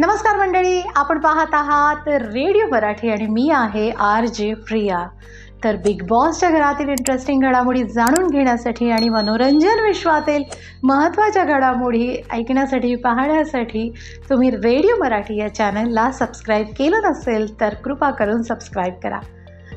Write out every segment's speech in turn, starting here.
नमस्कार मंडळी आपण पाहत आहात रेडिओ मराठी आणि मी आहे आर जे प्रिया. तर बिग बॉसच्या घरातील इंटरेस्टिंग घडामोडी जाणून घेण्यासाठी आणि मनोरंजन विश्वातील महत्त्वाच्या घडामोडी ऐकण्यासाठी पाहण्यासाठी तुम्ही रेडिओ मराठी या चॅनलला सबस्क्राईब केलं नसेल तर कृपा करून सबस्क्राईब करा.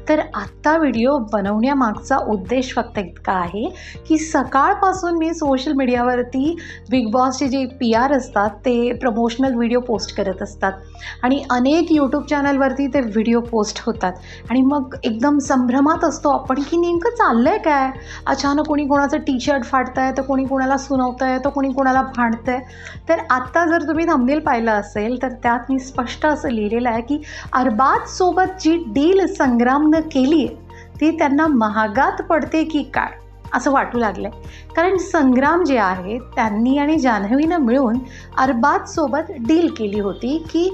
तर आत्ता व्हिडिओ बनवण्यामागचा उद्देश फक्त इतका आहे की सकाळपासून मी सोशल मीडियावरती बिग बॉसचे जे पी आर असतात ते प्रमोशनल व्हिडिओ पोस्ट करत असतात. आणि अनेक यूट्यूब चॅनलवरती ते व्हिडिओ पोस्ट होतात. आणि मग एकदम संभ्रमात असतो आपण की नेमकं चाललं आहे काय? अचानक कोणी कोणाचं टी शर्ट फाटत आहे तर कोणी कोणाला सुनवतं आहे तर कोणी कोणाला भांडतं आहे तर आत्ता जर तुम्ही थंबनेल पाहिलं असेल तर त्यात मी स्पष्ट असं लिहिलेलं आहे की अरबाजसोबत जी डील संग्राम संग्रामनं केली ती त्यांना महागात पडते की काय? असं वाटू लागलं आहे कारण संग्राम जे आहे त्यांनी आणि जान्हवीनं मिळून अरबाजसोबत डील केली होती की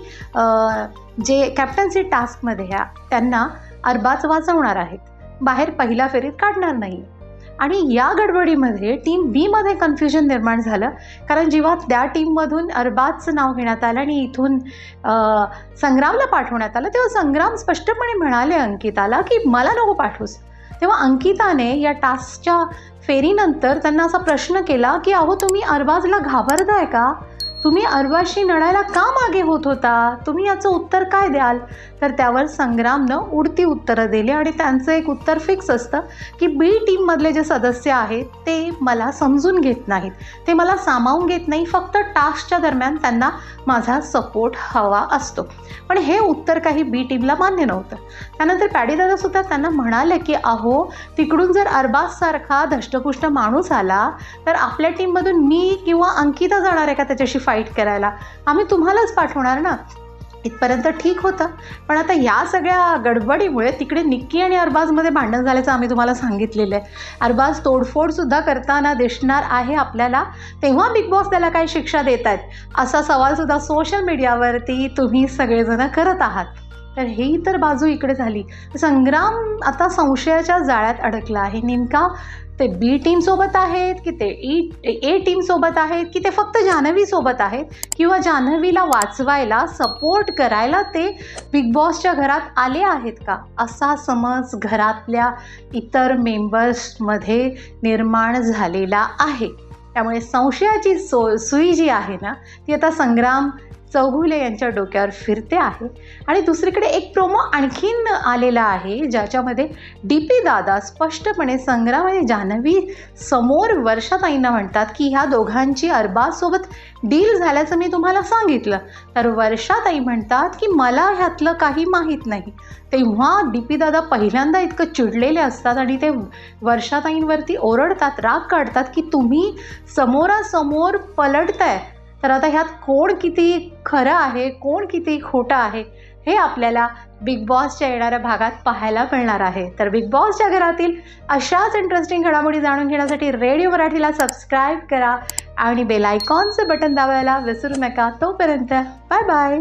जे कॅप्टन्सी टास्कमध्ये ह्या त्यांना अरबाज वाचवणार आहेत. बाहेर पहिल्या फेरीत काढणार नाही आणि या गडबडीमध्ये टीम बीमध्ये कन्फ्युजन निर्माण झालं. कारण जेव्हा त्या टीममधून अरबाजचं नाव घेण्यात आलं आणि इथून संग्रामला पाठवण्यात आलं तेव्हा संग्राम स्पष्टपणे म्हणाले अंकिताला की मला नको पाठवूस. तेव्हा अंकिताने या टास्कच्या फेरीनंतर त्यांना असा प्रश्न केला की अहो तुम्ही अरबाजला घाबरताय का? तुम्ही अरबाशी लढायला का मागे होत होता? तुम्ही याचं उत्तर काय द्याल? तर त्यावर संग्रामनं उडती उत्तरं दिली आणि त्यांचं एक उत्तर फिक्स असतं की बी टीममधले जे सदस्य आहेत ते मला समजून घेत नाहीत. ते मला सामावून घेत नाही फक्त टास्कच्या दरम्यान त्यांना माझा सपोर्ट हवा असतो. पण हे उत्तर काही बी टीमला मान्य नव्हतं. त्यानंतर पॅडीदादासुद्धा त्यांना म्हणाले की अहो तिकडून जर अरबाजसारखा धष्टपुष्ट माणूस आला तर आपल्या टीममधून मी किंवा अंकिता जाणार आहे का त्याच्याशी फाईट करायला. आम्ही तुम्हालाच पाठवणार ना? इथपर्यंत ठीक होतं. पण आता या सगळ्या गडबडीमुळे तिकडे निक्की आणि अरबाजमध्ये भांडण झाल्याचं आम्ही तुम्हाला सांगितलेलं आहे. अरबाज तोडफोडसुद्धा करताना दिसणार आहे आपल्याला. तेव्हा बिग बॉस त्याला काही शिक्षा देत आहेत. असा सवालसुद्धा सोशल मीडियावरती तुम्ही सगळेजण करत आहात. तर ही तर बाजू इकडे झाली. संग्राम आता संशयाच्या जाळ्यात अडकला आहे. नेमका ते बी टीमसोबत आहेत की ते e, ई ए टीमसोबत आहेत की ते फक्त जान्हवीसोबत आहेत किंवा जान्हवीला वाचवायला सपोर्ट करायला ते बिग बॉसच्या घरात आले आहेत का? असा समज घरातल्या इतर मेंबर्समध्ये निर्माण झालेला आहे. त्यामुळे संशयाची सो सुई जी आहे ना ती आता संग्राम चौघुले यांच्या डोक्यावर फिरते आहे. आणि दुसरीकडे एक प्रोमो आणखीन आलेला आहे ज्याच्यामध्ये डी पी दादा स्पष्टपणे संग्राम आणि जान्हवी समोर वर्षाताईंना म्हणतात की ह्या दोघांची अरबाजसोबत डील झाल्याचं मी तुम्हाला सांगितलं. तर वर्षाताई म्हणतात की मला ह्यातलं काही माहीत नाही. तेव्हा डी पी दादा पहिल्यांदा इतकं चिडलेले असतात आणि ते वर्षाताईंवरती ओरडतात राग काढतात की तुम्ही समोरासमोर पलटताय. तर आता ह्यात कोण किती खरं आहे कोण किती खोटं आहे हे आपल्याला बिग बॉसच्या येणाऱ्या भागात पाहायला मिळणार आहे. तर बिग बॉसच्या घरातील अशाच इंटरेस्टिंग घडामोडी जाणून घेण्यासाठी रेडिओ मराठीला सबस्क्राईब करा आणि बेल आयकॉनचं बटन दाबायला विसरू नका. तोपर्यंत बाय बाय